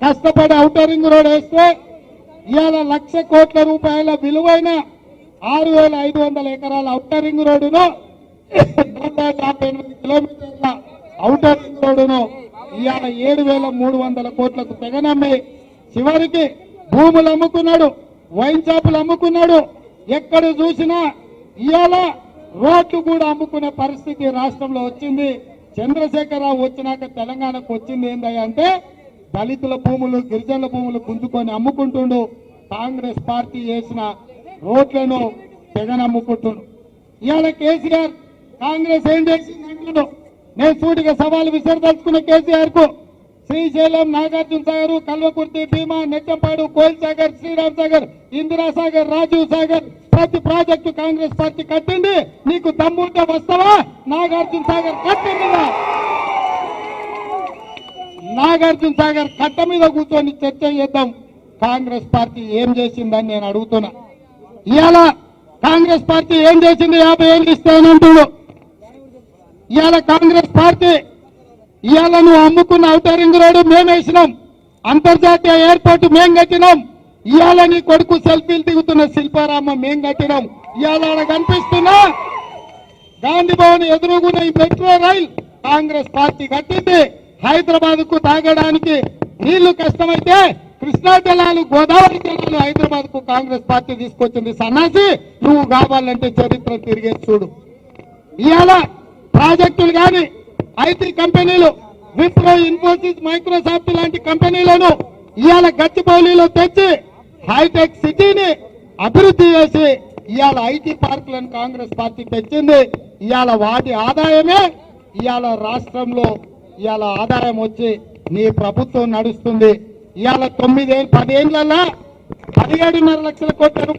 కష్టపడి outer ring road వేస్తే ఇవాళ లక్ష కోట్ల రూపాయల విలువైన ఆరు వేల ఐదు వందల ఎకరాల ఔటర్ రింగ్ రోడ్డును నూట యాభై ఎనిమిది కిలోమీటర్ల ఔటర్ రింగ్ రోడ్డును ఇవాళ ఏడు వేల మూడు వందల కోట్లకు తెగనమ్మి చివరికి భూములు అమ్ముకున్నాడు వైన్ షాపులు అమ్ముకున్నాడు. ఎక్కడ చూసినా ఇవాళ రోడ్లు కూడా అమ్ముకునే పరిస్థితి రాష్ట్రంలో వచ్చింది. చంద్రశేఖరరావు వచ్చినాక తెలంగాణకు వచ్చింది ఏంటంటే దళితుల భూములు గిరిజనుల భూములు గుంజుకొని అమ్ముకుంటుండు. కాంగ్రెస్ పార్టీ చేసిన రోడ్లను తెగనమ్ముకుంటుండు. ఇవాళ కేసీఆర్ కాంగ్రెస్ ఏం చేసింది అంటున్నాడు నేను సూటిగా సవాలు విసరదలుచుకున్న కేసీఆర్కు శ్రీశైలం నాగార్జున సాగర్ కల్వకుర్తి భీమా నెట్టంపాడు కోయిల్ సాగర్ శ్రీరామ్ సాగర్ ఇందిరా సాగర్ రాజీవ్ సాగర్ ప్రతి ప్రాజెక్టు కాంగ్రెస్ పార్టీ కట్టింది. నీకు దమ్ముంటే వస్తావా? నాగార్జున సాగర్ కట్టిందిగా నాగార్జున సాగర్ కట్ట మీద కూర్చొని చర్చ చేద్దాం. కాంగ్రెస్ పార్టీ ఏం చేసిందని నేను అడుగుతున్నా. ఇవాళ కాంగ్రెస్ పార్టీ ఏం చేసింది? యాభై ఏళ్ళు ఇస్తానంటుడు ఇవాళ కాంగ్రెస్ పార్టీ ఇవాళ నువ్వు అమ్ముకున్న అవుటరింగ్ రోడ్డు మేమేసినాం అంతర్జాతీయ ఎయిర్పోర్ట్ మేం కట్టినాం. ఇవాళ నీ కొడుకు సెల్ఫీలు దిగుతున్న శిల్పారామ మేం కట్టినాం. ఇవాళ ఆడ కనిపిస్తున్నా గాంధీ భవన్ ఎదురుగున్న ఈ మెట్రో రైల్ కాంగ్రెస్ పార్టీ కట్టింది. హైదరాబాద్కు తాగడానికి నీళ్ళు కష్టమైతే కృష్ణా జలాలు గోదావరి జలాలు హైదరాబాద్కు కాంగ్రెస్ పార్టీ తీసుకొచ్చింది. సన్నాసి నువ్వు కావాలంటే చరిత్ర తిరిగే చూడు. ఇవాళ ప్రాజెక్టులు కానీ ఐటీ కంపెనీలు విప్రో ఇన్ఫోసిస్ మైక్రోసాఫ్ట్ లాంటి కంపెనీలను ఇవాళ గచ్చిబౌలిలో తెచ్చి హైటెక్ సిటీని అభివృద్ధి చేసి ఇవాళ ఐటీ పార్కులను కాంగ్రెస్ పార్టీ తెచ్చింది. ఇవాళ వాటి ఆదాయమే ఇవాళ రాష్ట్రంలో ఇవాళ ఆదాయం వచ్చి నీ ప్రభుత్వం నడుస్తుంది. ఇవాళ తొమ్మిదేళ్ళు పదేళ్ళలో పదిహేడున్నర లక్షల కోట్ల రూపాయలు